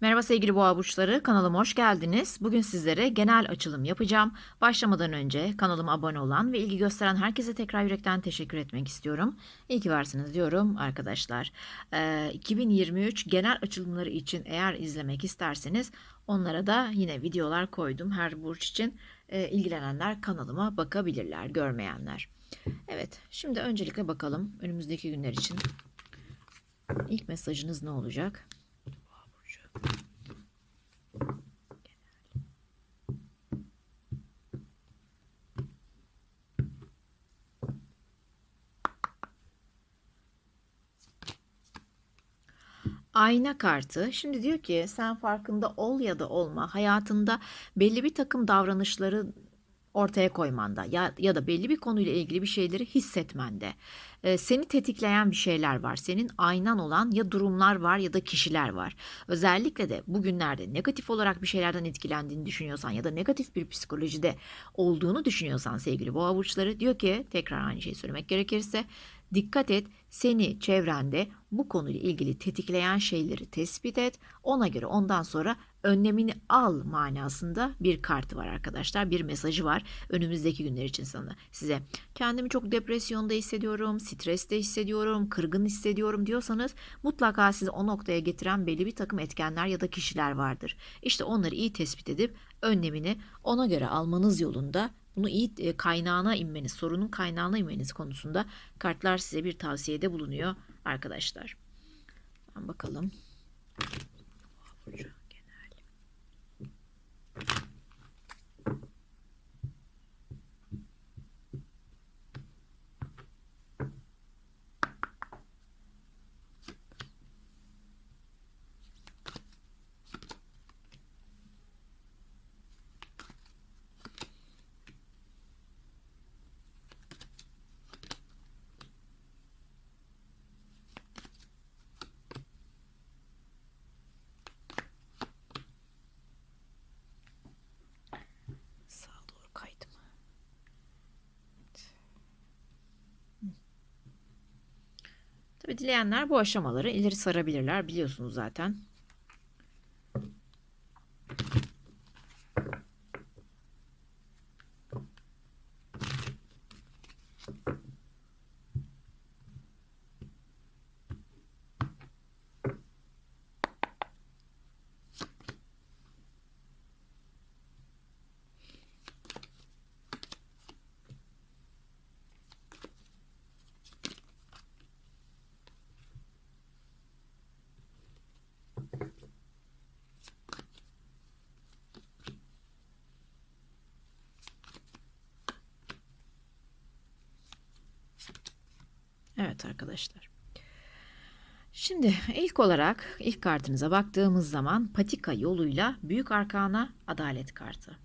Merhaba sevgili boğa burçları, kanalıma hoş geldiniz. Bugün sizlere genel açılım yapacağım. Başlamadan önce kanalıma abone olan ve ilgi gösteren herkese tekrar yürekten teşekkür etmek istiyorum. İyi ki varsınız diyorum arkadaşlar. Ee, 2023 genel açılımları için eğer izlemek isterseniz onlara da yine videolar koydum. Her burç için Ee, ilgilenenler kanalıma bakabilirler, görmeyenler. Evet, şimdi öncelikle bakalım önümüzdeki günler için ilk mesajınız ne olacak? Ayna kartı. Şimdi diyor ki sen farkında ol ya da olma hayatında belli bir takım davranışları ortaya koymanda ya, ya da belli bir konuyla ilgili bir şeyleri hissetmende e, seni tetikleyen bir şeyler var. Senin aynan olan ya durumlar var ya da kişiler var. Özellikle de bugünlerde negatif olarak bir şeylerden etkilendiğini düşünüyorsan ya da negatif bir psikolojide olduğunu düşünüyorsan sevgili boğa burçları diyor ki tekrar aynı şeyi söylemek gerekirse Dikkat et, seni çevrende bu konuyla ilgili tetikleyen şeyleri tespit et. Ona göre ondan sonra önlemini al manasında bir kartı var arkadaşlar. Bir mesajı var önümüzdeki günler için sana size. Kendimi çok depresyonda hissediyorum, streste hissediyorum, kırgın hissediyorum diyorsanız mutlaka sizi o noktaya getiren belli bir takım etkenler ya da kişiler vardır. İşte onları iyi tespit edip önlemini ona göre almanız yolunda bunu iyi e, kaynağına inmeniz, sorunun kaynağına inmeniz konusunda kartlar size bir tavsiyede bulunuyor arkadaşlar. Ben bakalım. Genel. Tabii dileyenler bu aşamaları ileri sarabilirler biliyorsunuz zaten. Evet arkadaşlar. Şimdi ilk olarak ilk kartınıza baktığımız zaman patika yoluyla büyük arkana adalet kartı.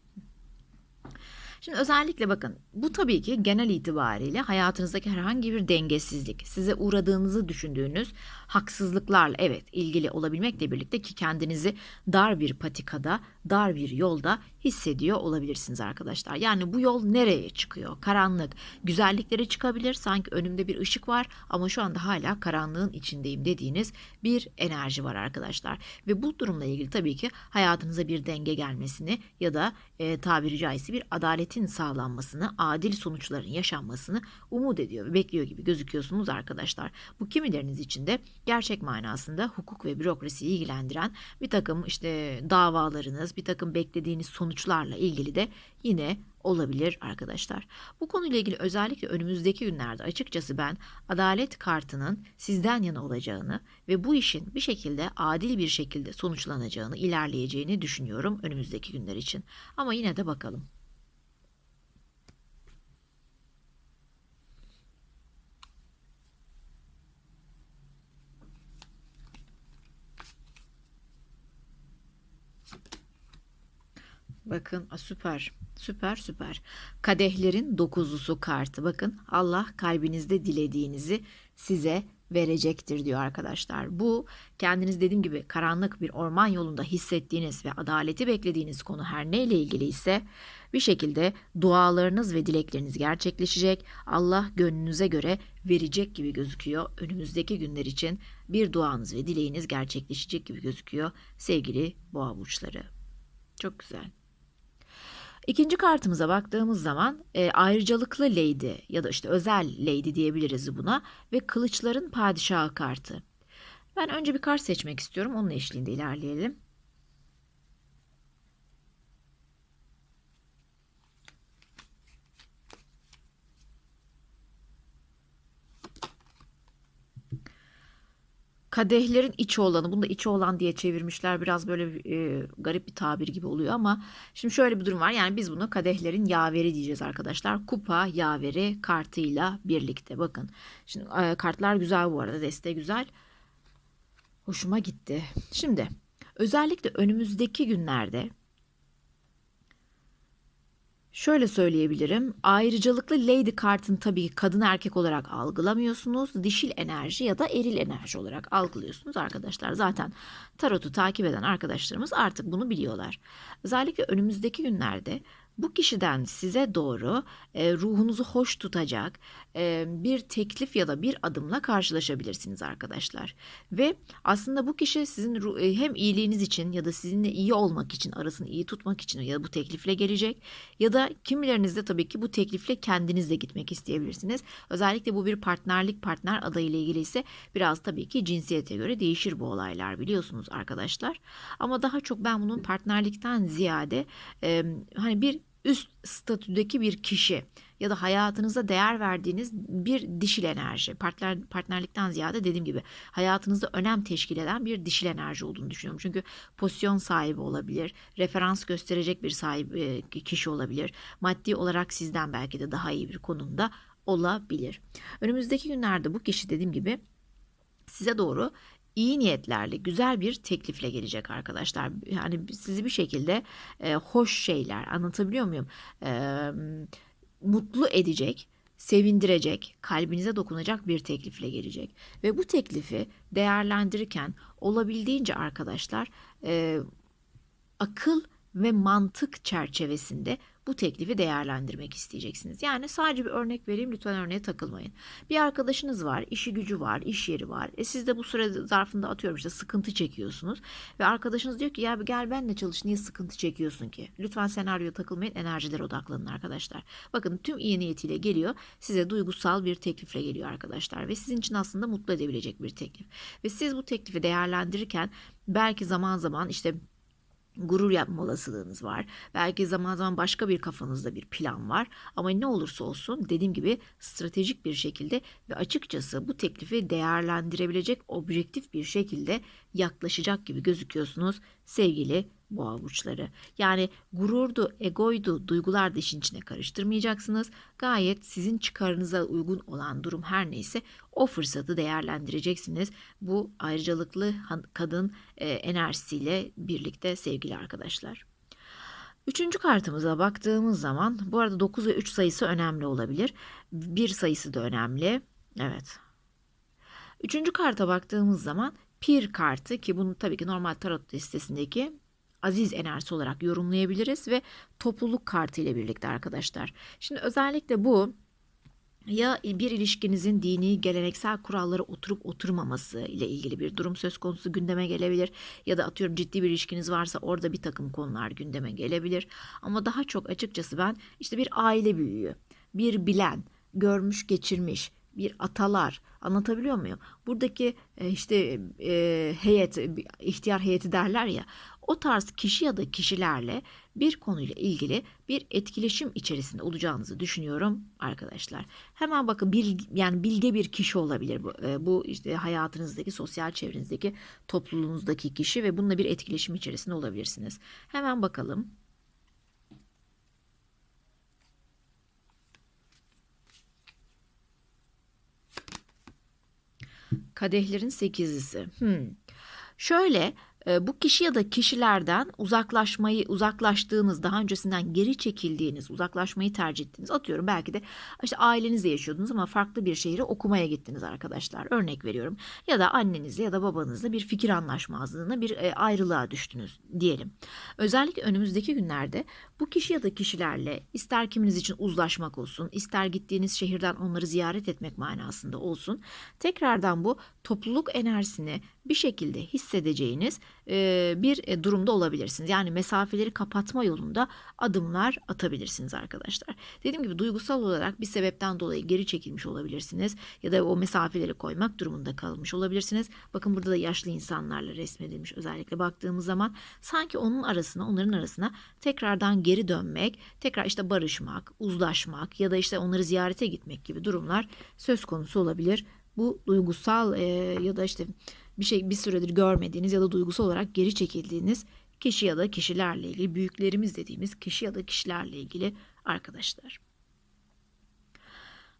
Şimdi özellikle bakın bu tabii ki genel itibariyle hayatınızdaki herhangi bir dengesizlik, size uğradığınızı düşündüğünüz haksızlıklarla evet ilgili olabilmekle birlikte ki kendinizi dar bir patikada, dar bir yolda hissediyor olabilirsiniz arkadaşlar. Yani bu yol nereye çıkıyor? Karanlık, güzelliklere çıkabilir. Sanki önümde bir ışık var ama şu anda hala karanlığın içindeyim dediğiniz bir enerji var arkadaşlar. Ve bu durumla ilgili tabii ki hayatınıza bir denge gelmesini ya da e, tabiri caizse bir adaletin sağlanmasını, adil sonuçların yaşanmasını umut ediyor ve bekliyor gibi gözüküyorsunuz arkadaşlar. Bu kimileriniz için de gerçek manasında hukuk ve bürokrasiyi ilgilendiren bir takım işte davalarınız, bir takım beklediğiniz sonuçlarla ilgili de yine olabilir arkadaşlar. Bu konuyla ilgili özellikle önümüzdeki günlerde açıkçası ben adalet kartının sizden yana olacağını ve bu işin bir şekilde adil bir şekilde sonuçlanacağını, ilerleyeceğini düşünüyorum önümüzdeki günler için. Ama yine de bakalım. Bakın süper. Süper süper. Kadehlerin dokuzlusu kartı. Bakın Allah kalbinizde dilediğinizi size verecektir diyor arkadaşlar. Bu kendiniz dediğim gibi karanlık bir orman yolunda hissettiğiniz ve adaleti beklediğiniz konu her neyle ilgili ise bir şekilde dualarınız ve dilekleriniz gerçekleşecek. Allah gönlünüze göre verecek gibi gözüküyor önümüzdeki günler için. bir duanız ve dileğiniz gerçekleşecek gibi gözüküyor sevgili boğa burçları. Çok güzel. İkinci kartımıza baktığımız zaman e, ayrıcalıklı lady ya da işte özel lady diyebiliriz buna ve kılıçların padişahı kartı. Ben önce bir kart seçmek istiyorum. Onun eşliğinde ilerleyelim. Kadehlerin içi olanı, bunu da içi olan diye çevirmişler. Biraz böyle e, garip bir tabir gibi oluyor ama şimdi şöyle bir durum var. Yani biz bunu kadehlerin yaveri diyeceğiz arkadaşlar. Kupa yaveri kartıyla birlikte. Bakın. Şimdi e, kartlar güzel bu arada. Deste güzel. Hoşuma gitti. Şimdi özellikle önümüzdeki günlerde Şöyle söyleyebilirim. Ayrıcalıklı lady kartını tabii kadın erkek olarak algılamıyorsunuz. Dişil enerji ya da eril enerji olarak algılıyorsunuz arkadaşlar. Zaten tarotu takip eden arkadaşlarımız artık bunu biliyorlar. Özellikle önümüzdeki günlerde bu kişiden size doğru e, ruhunuzu hoş tutacak e, bir teklif ya da bir adımla karşılaşabilirsiniz arkadaşlar. Ve aslında bu kişi sizin e, hem iyiliğiniz için ya da sizinle iyi olmak için, arasını iyi tutmak için ya da bu teklifle gelecek ya da kimileriniz de tabii ki bu teklifle kendiniz de gitmek isteyebilirsiniz. Özellikle bu bir partnerlik partner adayı ile ilgili ise biraz tabii ki cinsiyete göre değişir bu olaylar biliyorsunuz arkadaşlar. Ama daha çok ben bunun partnerlikten ziyade e, hani bir üst statüdeki bir kişi ya da hayatınıza değer verdiğiniz bir dişil enerji. Partner, partnerlikten ziyade dediğim gibi hayatınızda önem teşkil eden bir dişil enerji olduğunu düşünüyorum. Çünkü pozisyon sahibi olabilir, referans gösterecek bir sahibi kişi olabilir. Maddi olarak sizden belki de daha iyi bir konumda olabilir. Önümüzdeki günlerde bu kişi dediğim gibi size doğru iyi niyetlerle güzel bir teklifle gelecek arkadaşlar. Yani sizi bir şekilde e, hoş şeyler anlatabiliyor muyum? E, mutlu edecek, sevindirecek, kalbinize dokunacak bir teklifle gelecek. Ve bu teklifi değerlendirirken olabildiğince arkadaşlar e, akıl ve mantık çerçevesinde bu teklifi değerlendirmek isteyeceksiniz. Yani sadece bir örnek vereyim lütfen örneğe takılmayın. Bir arkadaşınız var, işi gücü var, iş yeri var. E siz de bu süre zarfında atıyorum işte sıkıntı çekiyorsunuz. Ve arkadaşınız diyor ki ya gel benle çalış niye sıkıntı çekiyorsun ki? Lütfen senaryoya takılmayın enerjilere odaklanın arkadaşlar. Bakın tüm iyi niyetiyle geliyor size duygusal bir teklifle geliyor arkadaşlar. Ve sizin için aslında mutlu edebilecek bir teklif. Ve siz bu teklifi değerlendirirken belki zaman zaman işte gurur yapma olasılığınız var. Belki zaman zaman başka bir kafanızda bir plan var. Ama ne olursa olsun dediğim gibi stratejik bir şekilde ve açıkçası bu teklifi değerlendirebilecek objektif bir şekilde yaklaşacak gibi gözüküyorsunuz sevgili boğa burçları. Yani gururdu, egoydu, duygular da işin içine karıştırmayacaksınız. Gayet sizin çıkarınıza uygun olan durum her neyse o fırsatı değerlendireceksiniz. Bu ayrıcalıklı kadın e, enerjisiyle birlikte sevgili arkadaşlar. Üçüncü kartımıza baktığımız zaman bu arada 9 ve 3 sayısı önemli olabilir. 1 sayısı da önemli. Evet. Üçüncü karta baktığımız zaman Pir kartı ki bunu tabii ki normal tarot listesindeki aziz enerjisi olarak yorumlayabiliriz ve topluluk kartı ile birlikte arkadaşlar. Şimdi özellikle bu ya bir ilişkinizin dini geleneksel kuralları oturup oturmaması ile ilgili bir durum söz konusu gündeme gelebilir ya da atıyorum ciddi bir ilişkiniz varsa orada bir takım konular gündeme gelebilir ama daha çok açıkçası ben işte bir aile büyüğü, bir bilen, görmüş geçirmiş, bir atalar anlatabiliyor muyum? Buradaki e, işte e, heyet, ihtiyar heyeti derler ya o tarz kişi ya da kişilerle bir konuyla ilgili bir etkileşim içerisinde olacağınızı düşünüyorum arkadaşlar. Hemen bakın bilgi, yani bilge bir kişi olabilir bu. E, bu işte hayatınızdaki, sosyal çevrenizdeki, topluluğunuzdaki kişi ve bununla bir etkileşim içerisinde olabilirsiniz. Hemen bakalım. Kadehlerin sekizlisi. Hmm. Şöyle e, bu kişi ya da kişilerden uzaklaşmayı uzaklaştığınız, daha öncesinden geri çekildiğiniz, uzaklaşmayı tercih ettiğiniz atıyorum belki de işte ailenizle yaşıyordunuz ama farklı bir şehre okumaya gittiniz arkadaşlar. Örnek veriyorum. Ya da annenizle ya da babanızla bir fikir anlaşmazlığına, bir e, ayrılığa düştünüz diyelim. Özellikle önümüzdeki günlerde bu kişi ya da kişilerle ister kiminiz için uzlaşmak olsun, ister gittiğiniz şehirden onları ziyaret etmek manasında olsun, tekrardan bu topluluk enerjisini bir şekilde hissedeceğiniz e, bir e, durumda olabilirsiniz. Yani mesafeleri kapatma yolunda adımlar atabilirsiniz arkadaşlar. Dediğim gibi duygusal olarak bir sebepten dolayı geri çekilmiş olabilirsiniz ya da o mesafeleri koymak durumunda kalmış olabilirsiniz. Bakın burada da yaşlı insanlarla resmedilmiş özellikle baktığımız zaman sanki onun arasına, onların arasına tekrardan geri dönmek, tekrar işte barışmak, uzlaşmak ya da işte onları ziyarete gitmek gibi durumlar söz konusu olabilir. Bu duygusal e, ya da işte bir şey bir süredir görmediğiniz ya da duygusal olarak geri çekildiğiniz kişi ya da kişilerle ilgili büyüklerimiz dediğimiz kişi ya da kişilerle ilgili arkadaşlar.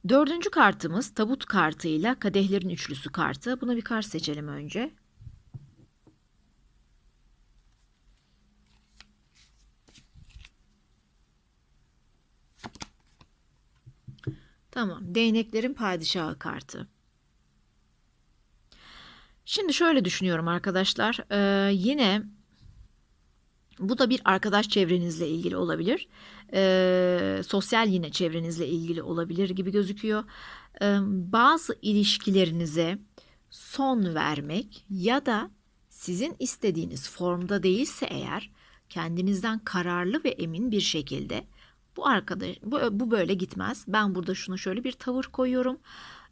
Dördüncü kartımız tabut kartıyla kadehlerin üçlüsü kartı. Buna bir kart seçelim önce. Tamam. Değneklerin padişahı kartı. Şimdi şöyle düşünüyorum arkadaşlar. Ee, yine bu da bir arkadaş çevrenizle ilgili olabilir. Ee, sosyal yine çevrenizle ilgili olabilir gibi gözüküyor. Ee, bazı ilişkilerinize son vermek ya da sizin istediğiniz formda değilse eğer kendinizden kararlı ve emin bir şekilde bu arkadaş bu, bu böyle gitmez. Ben burada şunu şöyle bir tavır koyuyorum.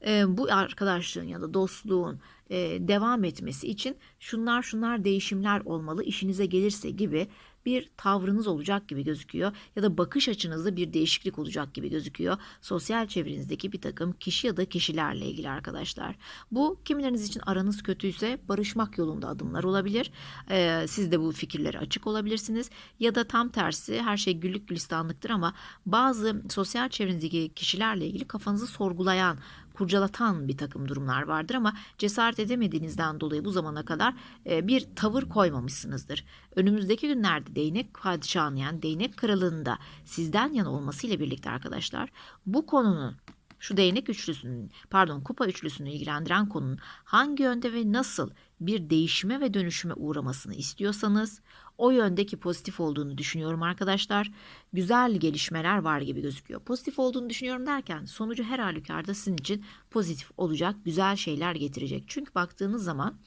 Ee, bu arkadaşlığın ya da dostluğun e, devam etmesi için şunlar şunlar değişimler olmalı işinize gelirse gibi bir tavrınız olacak gibi gözüküyor ya da bakış açınızda bir değişiklik olacak gibi gözüküyor. Sosyal çevrenizdeki bir takım kişi ya da kişilerle ilgili arkadaşlar. Bu kimileriniz için aranız kötüyse barışmak yolunda adımlar olabilir. Ee, siz de bu fikirlere açık olabilirsiniz. Ya da tam tersi her şey güllük gülistanlıktır ama bazı sosyal çevrenizdeki kişilerle ilgili kafanızı sorgulayan kurcalatan bir takım durumlar vardır ama cesaret edemediğinizden dolayı bu zamana kadar e, bir tavır koymamışsınızdır. Önümüzdeki günlerde değnek padişahının yani değnek kralında sizden yana olmasıyla birlikte arkadaşlar bu konunun şu değnek üçlüsünün pardon kupa üçlüsünü ilgilendiren konunun hangi yönde ve nasıl bir değişime ve dönüşüme uğramasını istiyorsanız o yöndeki pozitif olduğunu düşünüyorum arkadaşlar. Güzel gelişmeler var gibi gözüküyor. Pozitif olduğunu düşünüyorum derken sonucu her halükarda sizin için pozitif olacak, güzel şeyler getirecek. Çünkü baktığınız zaman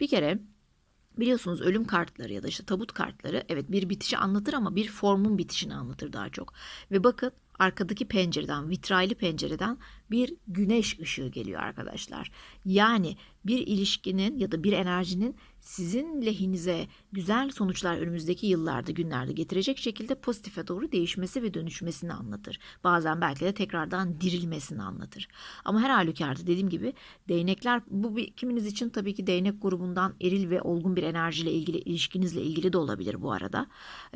bir kere Biliyorsunuz ölüm kartları ya da işte tabut kartları evet bir bitişi anlatır ama bir formun bitişini anlatır daha çok. Ve bakın arkadaki pencereden, vitraylı pencereden bir güneş ışığı geliyor arkadaşlar. Yani bir ilişkinin ya da bir enerjinin sizin lehinize güzel sonuçlar önümüzdeki yıllarda, günlerde getirecek şekilde pozitife doğru değişmesi ve dönüşmesini anlatır. Bazen belki de tekrardan dirilmesini anlatır. Ama her halükarda dediğim gibi değnekler bu bir, kiminiz için tabii ki değnek grubundan eril ve olgun bir enerjiyle ilgili ilişkinizle ilgili de olabilir bu arada.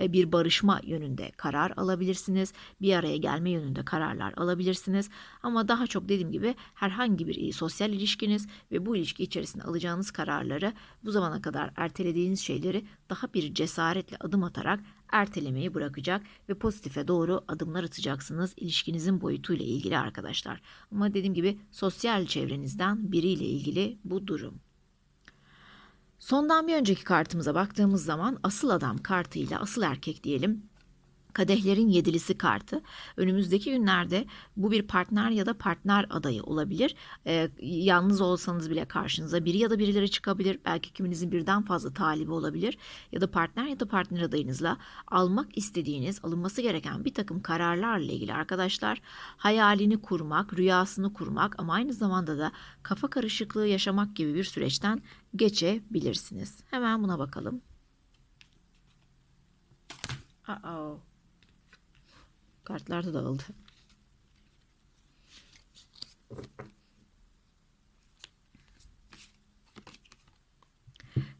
E, bir barışma yönünde karar alabilirsiniz. Bir araya gelme yönünde kararlar alabilirsiniz. Ama daha çok dediğim gibi herhangi bir sosyal ilişkiniz ve bu ilişki içerisinde alacağınız kararları bu zamana kadar ertelediğiniz şeyleri daha bir cesaretle adım atarak ertelemeyi bırakacak ve pozitife doğru adımlar atacaksınız ilişkinizin boyutuyla ilgili arkadaşlar. Ama dediğim gibi sosyal çevrenizden biriyle ilgili bu durum. Sondan bir önceki kartımıza baktığımız zaman asıl adam kartıyla asıl erkek diyelim Kadehlerin yedilisi kartı. Önümüzdeki günlerde bu bir partner ya da partner adayı olabilir. Ee, yalnız olsanız bile karşınıza biri ya da birileri çıkabilir. Belki kiminizin birden fazla talibi olabilir. Ya da partner ya da partner adayınızla almak istediğiniz, alınması gereken bir takım kararlarla ilgili arkadaşlar hayalini kurmak, rüyasını kurmak ama aynı zamanda da kafa karışıklığı yaşamak gibi bir süreçten geçebilirsiniz. Hemen buna bakalım. Uh-oh. Kartlar da dağıldı.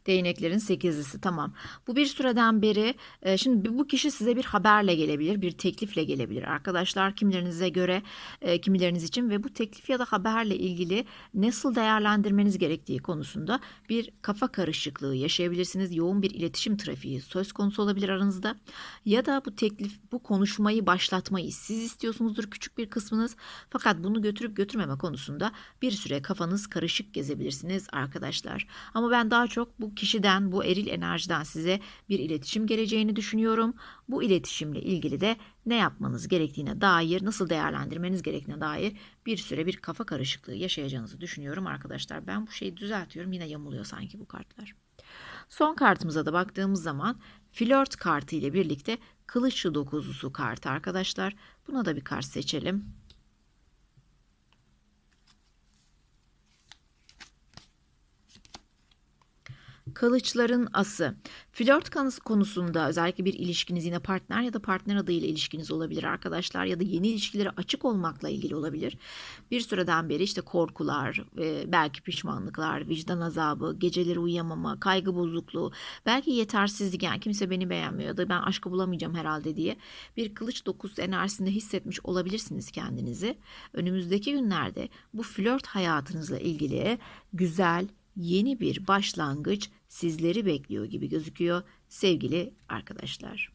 Değneklerin sekizlisi tamam. Bu bir süreden beri e, şimdi bu kişi size bir haberle gelebilir, bir teklifle gelebilir arkadaşlar. Kimilerinize göre, e, kimileriniz için ve bu teklif ya da haberle ilgili nasıl değerlendirmeniz gerektiği konusunda bir kafa karışıklığı yaşayabilirsiniz. Yoğun bir iletişim trafiği söz konusu olabilir aranızda. Ya da bu teklif, bu konuşmayı başlatmayı siz istiyorsunuzdur küçük bir kısmınız. Fakat bunu götürüp götürmeme konusunda bir süre kafanız karışık gezebilirsiniz arkadaşlar. Ama ben daha çok bu kişiden, bu eril enerjiden size bir iletişim geleceğini düşünüyorum. Bu iletişimle ilgili de ne yapmanız gerektiğine dair, nasıl değerlendirmeniz gerektiğine dair bir süre bir kafa karışıklığı yaşayacağınızı düşünüyorum arkadaşlar. Ben bu şeyi düzeltiyorum. Yine yamuluyor sanki bu kartlar. Son kartımıza da baktığımız zaman flört kartı ile birlikte kılıçlı dokuzlusu kartı arkadaşlar. Buna da bir kart seçelim. Kılıçların ası. Flört konusunda özellikle bir ilişkiniz yine partner ya da partner adıyla ilişkiniz olabilir arkadaşlar ya da yeni ilişkilere açık olmakla ilgili olabilir. Bir süreden beri işte korkular, e, belki pişmanlıklar, vicdan azabı, geceleri uyuyamama, kaygı bozukluğu, belki yetersizlik yani kimse beni beğenmiyor ya da ben aşkı bulamayacağım herhalde diye bir kılıç dokusu enerjisinde hissetmiş olabilirsiniz kendinizi. Önümüzdeki günlerde bu flört hayatınızla ilgili güzel, yeni bir başlangıç sizleri bekliyor gibi gözüküyor sevgili arkadaşlar.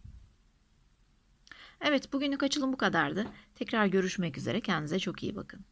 Evet bugünlük açılım bu kadardı. Tekrar görüşmek üzere. Kendinize çok iyi bakın.